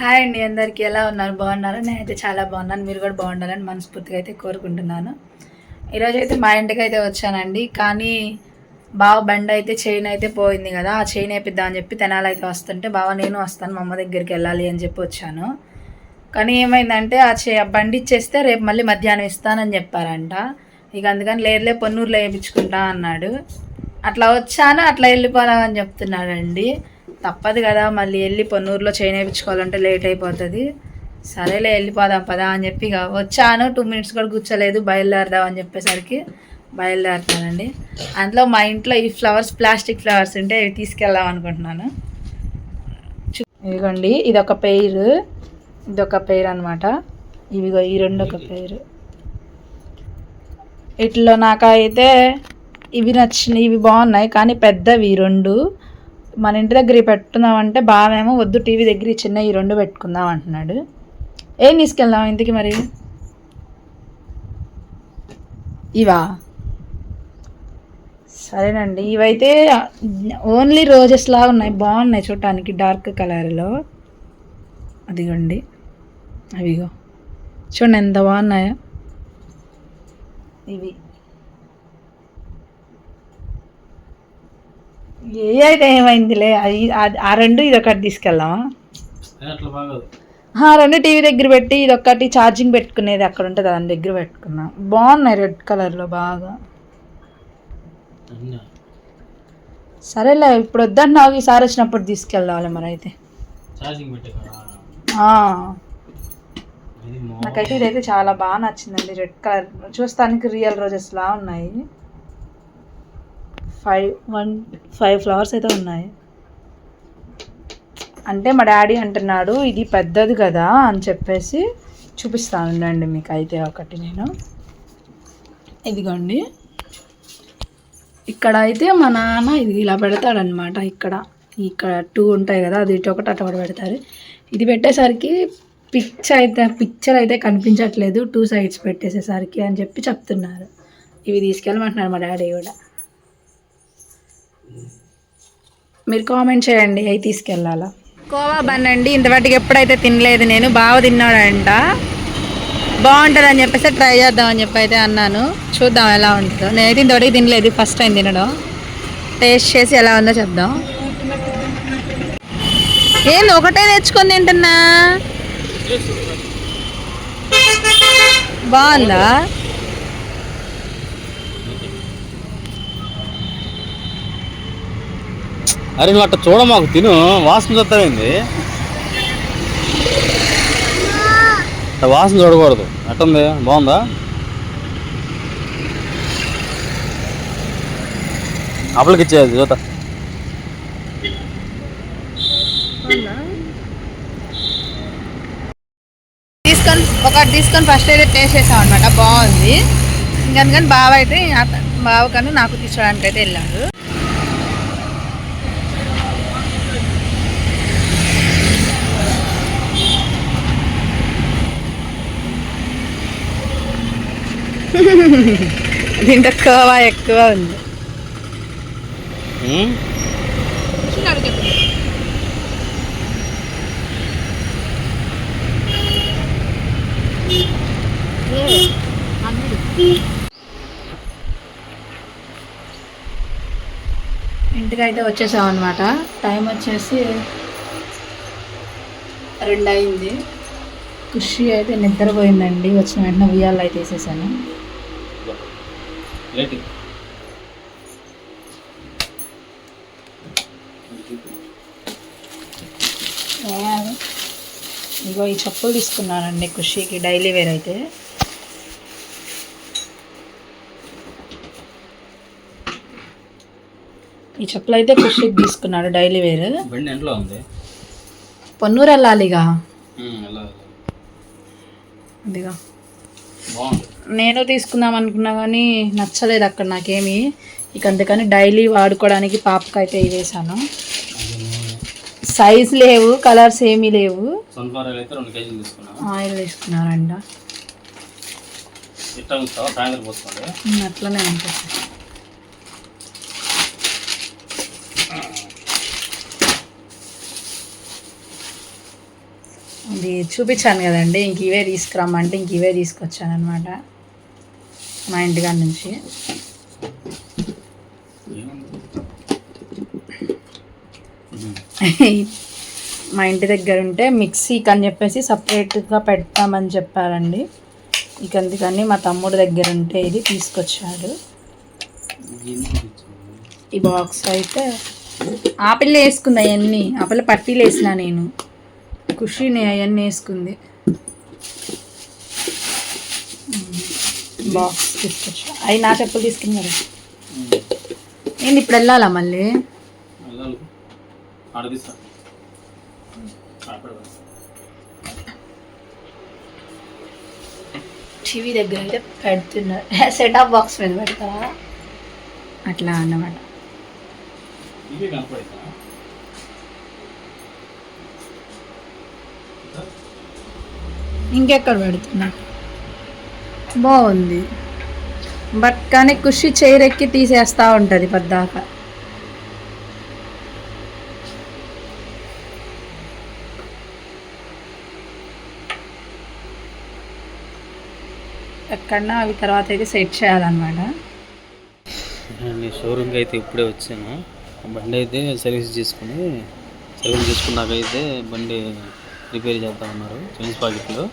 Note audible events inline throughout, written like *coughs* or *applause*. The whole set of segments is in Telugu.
హాయ్ అండి అందరికీ ఎలా ఉన్నారు? బాగున్నారా? నేనైతే చాలా బాగున్నాను. మీరు కూడా బాగుండాలని మనస్ఫూర్తిగా అయితే కోరుకుంటున్నాను. ఈరోజు అయితే మా ఇంటికి అయితే వచ్చానండి. కానీ బావ బండి అయితే చైన్ అయితే పోయింది కదా ఆ చైన్ వేపిద్దామని చెప్పి తెనాలి అయితే వస్తుంటే బావ నేను వస్తాను మా అమ్మ దగ్గరికి వెళ్ళాలి అని చెప్పి వచ్చాను. కానీ ఏమైందంటే ఆ చే బండి ఇచ్చేస్తే రేపు మళ్ళీ మధ్యాహ్నం ఇస్తానని చెప్పారంట. ఇక అందుకని లేదులే పొన్నూరులో వేయించుకుంటా అన్నాడు. అట్లా వచ్చాను అట్లా వెళ్ళిపోదామని చెప్తున్నాడండి. తప్పదు కదా మళ్ళీ వెళ్ళి పొన్నూరులో చైన్ వేయించుకోవాలంటే లేట్ అయిపోతుంది. సరేలే వెళ్ళిపోదాం పదా అని చెప్పి ఇక వచ్చాను. టూ మినిట్స్ కూడా కూర్చోలేదు బయలుదేరదాం అని చెప్పేసరికి బయలుదేరుతానండి. అందులో మా ఇంట్లో ఈ ఫ్లవర్స్ ప్లాస్టిక్ ఫ్లవర్స్ ఉంటే అవి తీసుకెళ్దాం అనుకుంటున్నాను. ఇదిగోండి ఇది ఒక పెయిర్ ఇది ఒక పెయిర్ అనమాట ఇవిగో ఈ రెండు ఒక పెయిర్ ఇట్లో నాకైతే ఇవి నచ్చినాయి ఇవి బాగున్నాయి కానీ పెద్దవి ఈ రెండు. మన ఇంటి దగ్గర పెట్టుకుందామంటే బావేమో వద్దు టీవీ దగ్గర చిన్న ఈ రెండు పెట్టుకుందాం అంటున్నాడు. ఏం తీసుకెళ్దాం ఇంటికి మరి? ఇవా? సరేనండి ఇవైతే ఓన్లీ రోజెస్ లాగా ఉన్నాయి బాగున్నాయి చూడటానికి డార్క్ కలర్లో. అదిగోండి అవిగో. చూడండి ఎంత బాగున్నాయో. ఇవి. ఏ అయితే ఏమైందిలే ఆ- రెండు ఇది ఒకటి తీసుకెళ్దామా రెండు టీవీ దగ్గర పెట్టి ఇది ఒకటి ఛార్జింగ్ పెట్టుకునేది అక్కడ ఉంటుంది దాని దగ్గర పెట్టుకున్నాం. బాగున్నాయి రెడ్ కలర్లో బాగా. సరేలే ఇప్పుడు వద్దన్నావు ఈసారి వచ్చినప్పుడు తీసుకెళ్దాం మరి అయితే నాకైతే ఇదైతే చాలా బాగా నచ్చిందండి రెడ్ కలర్. చూస్తానికి రియల్ రోజెస్ లా ఉన్నాయి. ఫైవ్ వన్ ఫైవ్ ఫ్లవర్స్ అయితే ఉన్నాయి. అంటే మా డాడీ అంటున్నాడు ఇది పెద్దది కదా అని చెప్పేసి చూపిస్తాను మీకు అయితే ఒకటి నేను. ఇదిగోండి. ఇక్కడ అయితే మా నాన్న ఇది ఇలా పెడతాడనమాట ఇక్కడ. ఇక్కడ టూ ఉంటాయి కదా అది ఇటు ఒకటి అటు ఒకటి పెడతారు. ఇది పెట్టేసరికి పిక్చర్ అయితే పిక్చర్ అయితే కనిపించట్లేదు టూ సైడ్స్ పెట్టేసేసరికి అని చెప్పి చెప్తున్నారు. ఇవి తీసుకెళ్ళమంటున్నారు మా డాడీ కూడా. మీరు కామెంట్ చేయండి. అవి తీసుకెళ్ళాలా? కోవా బన్ అండి ఇంతవాటికి ఎప్పుడైతే తినలేదు నేను బాగా తిన్నాడంట. బాగుంటుంది అని చెప్పేసి ట్రై చేద్దామని చెప్పి అయితే అన్నాను. చూద్దాం ఎలా ఉంటుందో. నేనైతే ఇంతవరకు తినలేదు. ఫస్ట్ టైం తినడం. టేస్ట్ చేసి ఎలా ఉందో చెప్దాం. ఏంది ఒకటే తెచ్చుకొని తింటున్నా? బాగుందా అరే నువ్వు అట్ట చూడ మాకు తిను. వాసన చూస్తావేంది వాసన చూడకూడదు. ఎట్టుంది బాగుందా? అప్పులకి ఇచ్చేది చూత తీసుకొని ఒకటి తీసుకొని ఫస్ట్ అయితే టేస్ట్ చేసాం అనమాట బాగుంది. అందుకని బావ అయితే బావ కన్నా నాకు తీసుకోవడానికి అయితే వెళ్ళాడు. *laughs* దీంట్లో కోవా ఎక్కువ ఉంది. ఉమ్? ఇంటికి అయితే వచ్చేసాం అనమాట టైం వచ్చేసి రెండు అయింది ఖుషి అయితే నిద్రపోయిందండి. వచ్చిన వెంటనే ఉయ్యాలు అయితే వేసేసాను. ఏంటి ఇగో ఈ చెప్పులు తీసుకున్నానండి ఖుషికి. డైలీ వేర్ అయితే. ఈ చెప్పులు అయితే ఖుషికి తీసుకున్నాడు డైలీ వేర్ ఉంది. పొన్నూరు వెళ్ళాలిగా. అదిగా నేను తీసుకుందాం అనుకున్నా కానీ నచ్చలేదు అక్కడ నాకేమి. ఇక అందుకని డైలీ వాడుకోవడానికి పాపకైతే ఇవి వేసాను సైజ్ లేవు కలర్స్ ఏమీ లేవు. ఆయిల్ అయితే తీసుకున్నారంట. అట్లనే ఉంటుంది ఇది చూపించాను కదండి ఇంక ఇవే తీసుకురమ్మంటే ఇంక ఇవే తీసుకొచ్చాను అనమాట మా ఇంటికాడ నుంచి. మా ఇంటి దగ్గర ఉంటే మిక్సీకి అని చెప్పేసి సపరేట్గా పెడతామని చెప్పారండి. ఇక అందుకని మా తమ్ముడు దగ్గర ఉంటే ఇది తీసుకొచ్చాడు. ఈ బాక్స్ అయితే ఆ పిల్ల వేసుకుంది అవన్నీ. ఆ పిల్ల పట్టీలు వేసిన నేను. ఖుషిని అవన్నీ వేసుకుంది. బాక్స్ తీసుకొచ్చా. అవి నా చెప్పులు తీసుకున్నారు. నేను ఇప్పుడు వెళ్ళాలా మళ్ళీ? టీవీ దగ్గర అయితే పెడుతున్నారు సెటప్ బాక్స్ మీద పెడతావా అట్లా అన్నమాట. ఇంకెక్కడ పెడుతున్నా? బాగుంది. బట్ కానీ కుషి చైరెక్కి తీసేస్తూ ఉంటుంది పద్దాక. ఎక్కడన్నా అవి తర్వాత అయితే సెట్ చేయాలన్నమాట. షోరూమ్కి అయితే ఇప్పుడే వచ్చాను. బండి అయితే సర్వీస్ చేసుకుని సర్వీస్ చేసుకున్నాక అయితే బండి రిపేర్ చేద్దామన్నారు. చైన్స్ పాకెట్లో.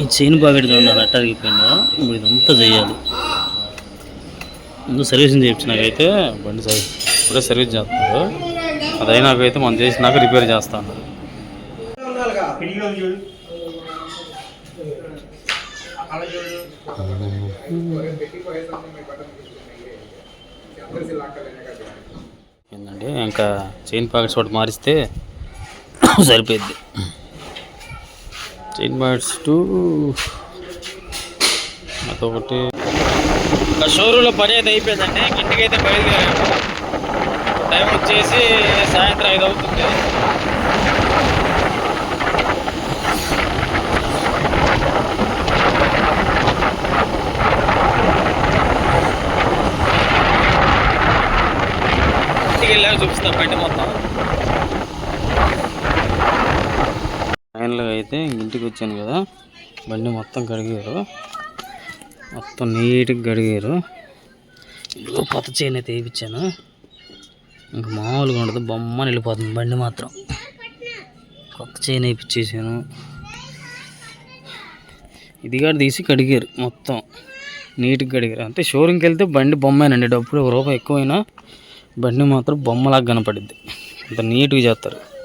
ఈ చైన్ పాకెట్ ఉన్నారు అట్ట అరిగిపోయిందో ఇప్పుడు ఇదంతా చేయాలి. ముందు సర్వీసింగ్ చేయించినాకైతే బండి సర్వీస్ ఇప్పుడే సర్వీస్ చేస్తున్నారు. అదైనాకైతే మనం చేసినాక రిపేర్ చేస్తాను. ఏంటంటే ఇంకా చైన్ పాకెట్స్ ఒకటి మారిస్తే *coughs* సరిపోద్ది చైన్ బర్డ్స్ టు అదొకటి. ఇంకా షోరూంలో పని అయితే అయిపోయిందండి. ఇంటికి అయితే బయలుదేరాము టైం వచ్చేసి సాయంత్రం ఐదు అవుతుంది. ఇంటికి వెళ్ళాక చూపిస్తాం బండి మొత్తం. ఫైనల్గా అయితే ఇంటికి వచ్చాను కదా. బండి మొత్తం కడిగారు. మొత్తం నీట్గా కడిగారు. ఇదిగో కొత్త చైన్ అయితే వేయించాను. ఇంకా మామూలుగా ఉండదు బొమ్మ వెళ్ళిపోతుంది బండి మాత్రం. కొత్త చైన్ వేయించేసాను. ఇది కూడా తీసి కడిగారు మొత్తం. నీట్గా కడిగారు. అంటే షోరూమ్కి వెళ్తే బండి బొమ్మేనండి. డబ్బులు ఒక రూపాయి ఎక్కువైనా బండి మాత్రం బొమ్మలాగా కనపడిద్ది. అంత నీట్గా చేస్తారు.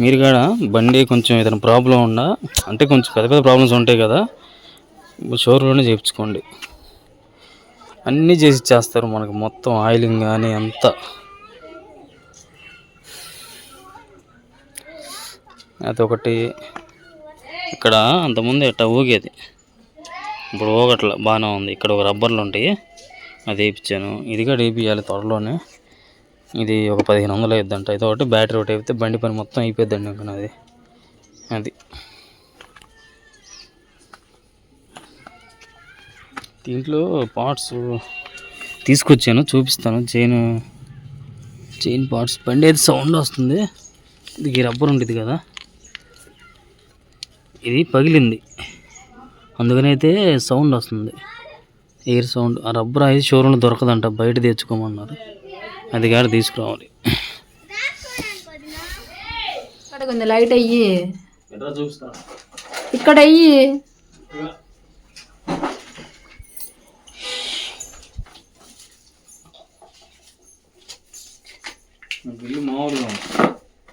మీరు కూడా బండి కొంచెం ఏదైనా ప్రాబ్లం ఉన్నా అంటే కొంచెం పెద్ద పెద్ద ప్రాబ్లమ్స్ ఉంటాయి కదా షోరూంలోనే చేయించుకోండి. అన్నీ చేసి చేస్తారు మనకు మొత్తం ఆయిలింగ్ కానీ అంతా. అదొకటి. ఇక్కడ అంతకుముందు ఎట్ట ఊగేది. ఇప్పుడు ఊగట్ల బాగానే ఉంది. ఇక్కడ ఒక రబ్బర్లు ఉంటాయి. అది వేయించాను. ఇది కూడా వేయించాలి త్వరలోనే. ఇది ఒక పదిహేను వందలు అయిద్దంట. ఇది ఒకటి బ్యాటరీ ఒకటి అయితే బండి పని మొత్తం అయిపోద్దండి ఇంకా అది అది. దీంట్లో పార్ట్స్ తీసుకొచ్చాను చూపిస్తాను. చైన్ చైన్ పార్ట్స్ బండి అయితే సౌండ్ వస్తుంది. ఇది రబ్బర్ ఉంటుంది కదా. ఇది పగిలింది. అందుకని అయితే సౌండ్ వస్తుంది. ఎయిర్ సౌండ్ ఆ రబ్బర్ అయితే షోరూమ్లో దొరకదంట. బయట తెచ్చుకోమన్నారు. అది కాదు తీసుకురావాలి. ఇక్కడ కొంచెం లైట్ అయ్యి. ఇక్కడ అయ్యి. మామూలుగా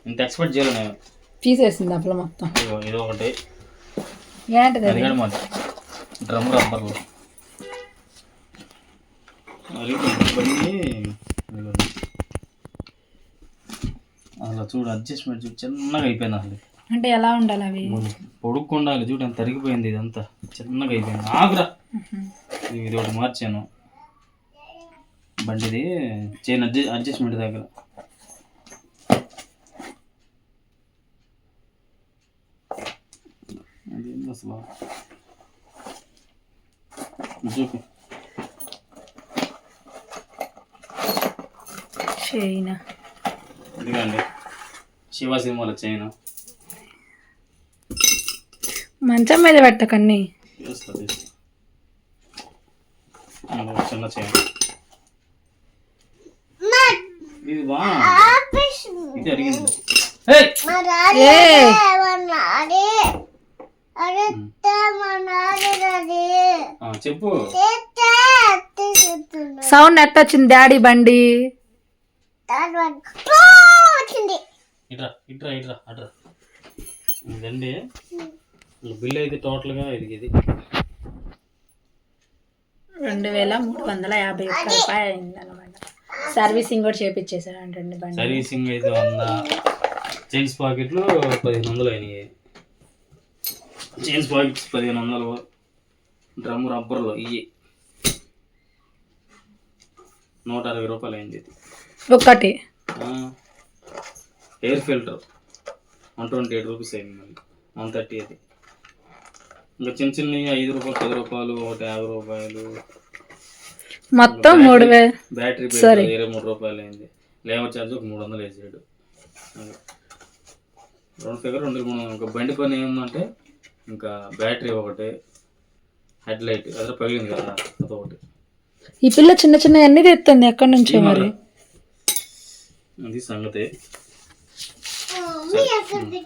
ఇంత ఎక్స్పెక్ట్ తీసేసింది అప్పుడు మొత్తం. ఇది ఒకటి. ఏంటది అది అది? కూడా మాది. డ్రమ్ రబ్బర్లు. బండి ఇదిగో. అలా చూడు అడ్జస్ట్మెంట్ చూడు చిన్నగా అయిపోయింది అసలు. అంటే ఎలా ఉండాలి అవి? పొడుక్కు ఉండాలి చూడు ఎంత తరిగిపోయింది ఇదంతా. చిన్నగా అయిపోయింది. ఆగురా. ఇది ఒకటి మార్చాను. బండిది చైన్ అడ్జస్ట్ అడ్జస్ట్మెంట్ దగ్గర. అదేంది అసలు? చూపి. చైనా ఇదిగోండి. శివ సినిమాలో చైన్. మంచం మీద ఇంకో చిన్న చైన్. ఇది బా ఇది అడిగింది. ఏయ్! ఏ ఆ, చెప్పు. సౌండ్ ఎట్ట వచ్చింది డాడీ బండి? ఇట్రా ఇట్రా ఇట్రా అట్రా. ఇదండి బిల్ అయితే టోటల్గా ఇది ఇది. రెండు వేల మూడు వందల యాభై ఒక్క రూపాయలు అయింది అనమాట సర్వీసింగ్ కూడా చేపించేసాడంటండి బండి సర్వీసింగ్ అయితే వంద. చైన్స్ పాకెట్లు పదిహేను వందలు అయినాయి. చైన్స్ పాకెట్స్ పదిహేను వందలు. డ్రమ్ రబ్బర్లు ఇవి నూట అరవై రూపాయలు అయింది ఒకటి air filter one twenty eight rupees అయింది మళ్ళీ వన్ థర్టీ అది. ఇంకా చిన్న చిన్నవి ఐదు రూపాయలు పది రూపాయలు ఒకటి యాభై రూపాయలు. మొత్తం మూడు బ్యాటరీ ఇరవై మూడు రూపాయలు అయింది. లేబర్ ఛార్జ్ ఒక మూడు వందలు వేసాడు. రెండు ఫిగర్ రెండు మూడు వందలు. ఇంకా బండి పని ఏముందంటే ఇంకా బ్యాటరీ ఒకటి హెడ్ లైట్ అదే పగిలింది కదా అదొకటి. ఈ పిల్ల చిన్న చిన్న అన్ని తెస్తుంది ఎక్కడి నుంచో మరి? అది సంగతి. Nasıl yazıldık?